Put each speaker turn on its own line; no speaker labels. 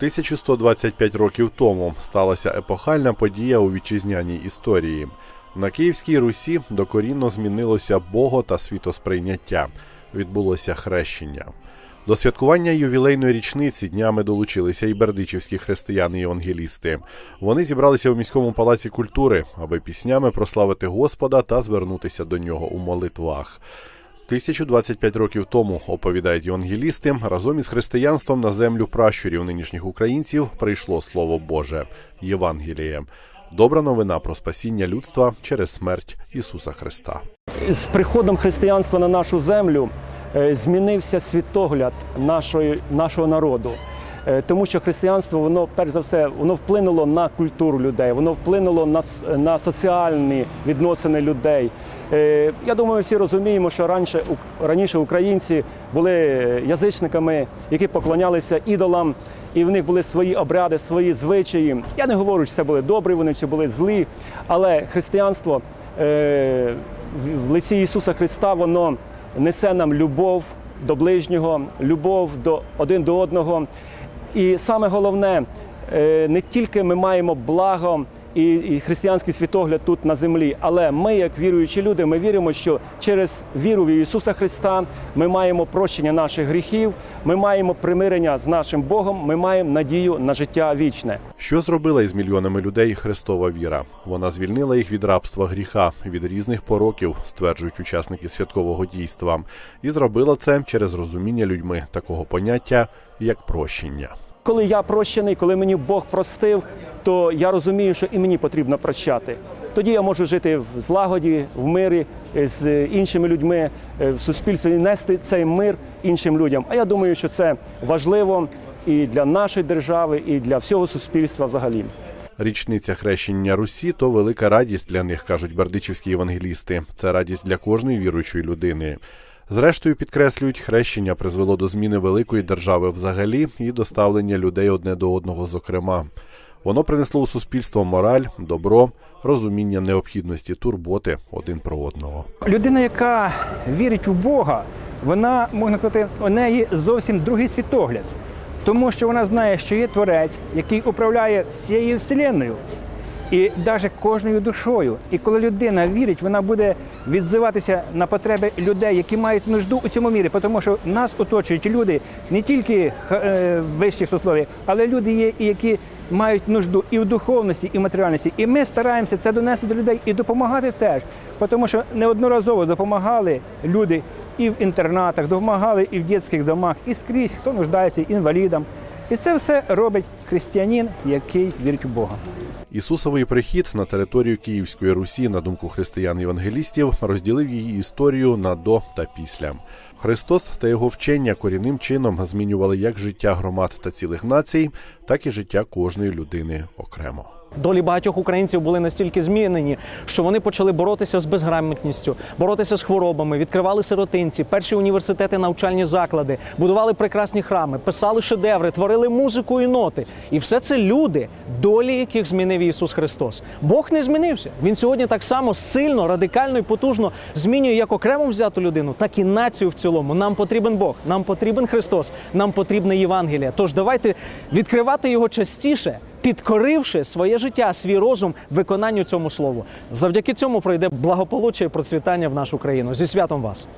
1125 років тому сталася епохальна подія у вітчизняній історії. На Київській Русі докорінно змінилося бого та світосприйняття. Відбулося хрещення. До святкування ювілейної річниці днями долучилися і бердичівські християни-євангелісти. Вони зібралися у міському палаці культури, аби піснями прославити Господа та звернутися до нього у молитвах. 1025 років тому, оповідають євангелісти, разом із християнством на землю пращурів нинішніх українців прийшло Слово Боже Євангеліє. Добра новина про спасіння людства через смерть Ісуса Христа.
З приходом християнства на нашу землю е, змінився світогляд нашої, нашого народу. Е, Тому що християнство, воно перш за все, воно вплинуло на культуру людей, воно вплинуло на, на соціальні відносини людей. Е, Я думаю, всі розуміємо, що раніше, раніше українці були язичниками, які поклонялися ідолам, і в них були свої обряди, свої звичаї. Я не говорю, чи це були добрі, вони чи були злі, але християнство е, в лиці Ісуса Христа воно несе нам любов до ближнього, любов до один до одного. І саме головне, е, не тільки ми маємо благо і, і християнський світогляд тут на землі, але ми, як віруючі люди, ми віримо, що через віру в Ісуса Христа ми маємо прощення наших гріхів, ми маємо примирення з нашим Богом, ми маємо надію на життя вічне.
Що зробила із мільйонами людей Христова віра? Вона звільнила їх від рабства гріха, від різних пороків, стверджують учасники святкового дійства, і зробила це через розуміння людьми такого поняття як прощення.
Коли я прощений, коли мені Бог простив, то я розумію, що і мені потрібно прощати. Тоді я можу жити в злагоді, в мирі е, з іншими людьми е, в суспільстві і нести цей мир іншим людям. А я думаю, що це важливо і для нашої держави, і для всього суспільства взагалі.
Річниця хрещення Русі то велика радість для них, кажуть бердичівські євангелісти. Це радість для кожної віруючої людини. Зрештою, підкреслюють, хрещення призвело до зміни великої держави взагалі і до ставлення людей одне до одного, зокрема. Воно принесло у суспільство мораль, добро, розуміння необхідності турботи один про одного.
Людина, яка вірить в Бога, вона можна сказати, у неї зовсім другий світогляд, тому що вона знає, що є творець, який управляє всією вселенною і навіть кожною душою. І коли людина вірить, вона буде відзиватися на потреби людей, які мають нужду у цьому мірі, тому що нас оточують люди не тільки е, вищих сословій, але люди є, які мають нужду і в духовності, і в матеріальності. І ми стараємося це донести до людей і допомагати теж, тому що неодноразово допомагали люди і в інтернатах, допомагали і в дитячих домах, і скрізь, хто нуждається інвалідам. І це все робить християнин, який вірить у Бога.
Ісусовий прихід на територію Київської Русі, на думку християн-євангелістів, розділив її історію на до та після. Христос та його вчення корінним чином змінювали як життя громад та цілих націй, так і життя кожної людини окремо.
Долі багатьох українців були настільки змінені, що вони почали боротися з безграмотністю, боротися з хворобами, відкривали сиротинці, перші університети, навчальні заклади, будували прекрасні храми, писали шедеври, творили музику і ноти. І все це люди, долі яких змінив Ісус Христос. Бог не змінився. Він сьогодні так само сильно, радикально і потужно змінює як окремо взяту людину, так і націю в цілому. Нам потрібен Бог, нам потрібен Христос, нам потрібне Євангеліє. Тож давайте відкривати його частіше підкоривши своє життя, свій розум виконанню цьому слову. Завдяки цьому пройде благополуччя і процвітання в нашу країну. Зі святом вас!